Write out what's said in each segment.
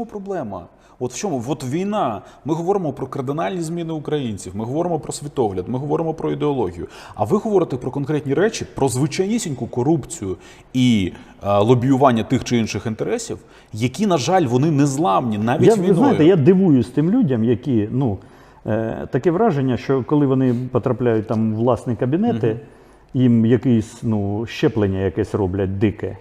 чому проблема? От в чому? От війна. Ми говоримо про кардинальні зміни українців, ми говоримо про світогляд, ми говоримо про ідеологію. А ви говорите про конкретні речі, про звичайнісіньку корупцію і е, лобіювання тих чи інших інтересів, які, на жаль, вони не зламні навіть Я, війною. ви знаєте, я дивуюсь тим людям, які ну е, таке враження, що коли вони потрапляють там в власні кабінети, їм якесь ну, щеплення якесь роблять дике.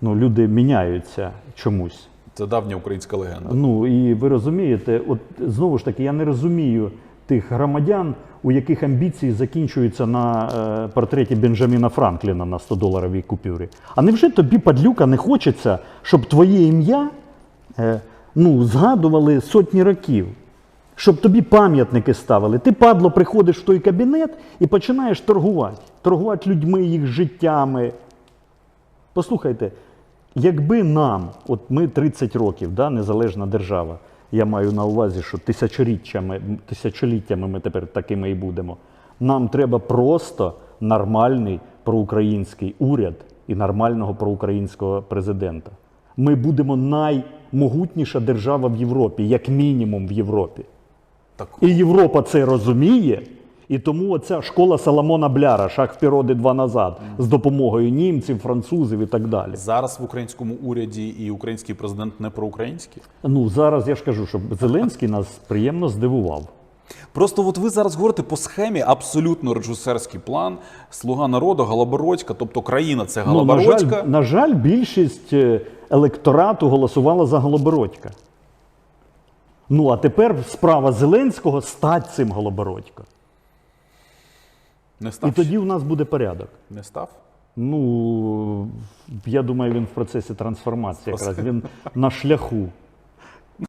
Ну, люди міняються чомусь. Це давня українська легенда. Ну і ви розумієте, от знову ж таки, я не розумію тих громадян, у яких амбіції закінчуються на е, портреті Бенджаміна Франкліна на 100-доларовій купюрі. А невже тобі, падлюка, не хочеться, щоб твоє ім'я е, ну, згадували сотні років? Щоб тобі пам'ятники ставили. Ти, падло, приходиш в той кабінет і починаєш торгувати. Торгувати людьми, їх життями. Послухайте, якби нам, от ми 30 років, да, незалежна держава, я маю на увазі, що тисячоліттями, тисячоліттями ми тепер такими і будемо. Нам треба просто нормальний проукраїнський уряд і нормального проукраїнського президента. Ми будемо наймогутніша держава в Європі, як мінімум в Європі. Так І Європа це розуміє. І тому оця школа Соломона Бляра, шаг вперед і два назад, з допомогою німців, французів і так далі. зараз в українському уряді і український президент не проукраїнські. Ну зараз я ж кажу, що Зеленський нас приємно здивував. Просто от ви зараз говорите по схемі абсолютно режисерський план, слуга народу, Галабородька, тобто країна це Ну, на, жаль, на жаль, більшість е, електорату голосувала за Голобородька. Ну а тепер справа Зеленського стать цим Голобородька. Не став. І тоді у нас буде порядок. Не став? Ну, я думаю, він в процесі трансформації якраз. Він на шляху.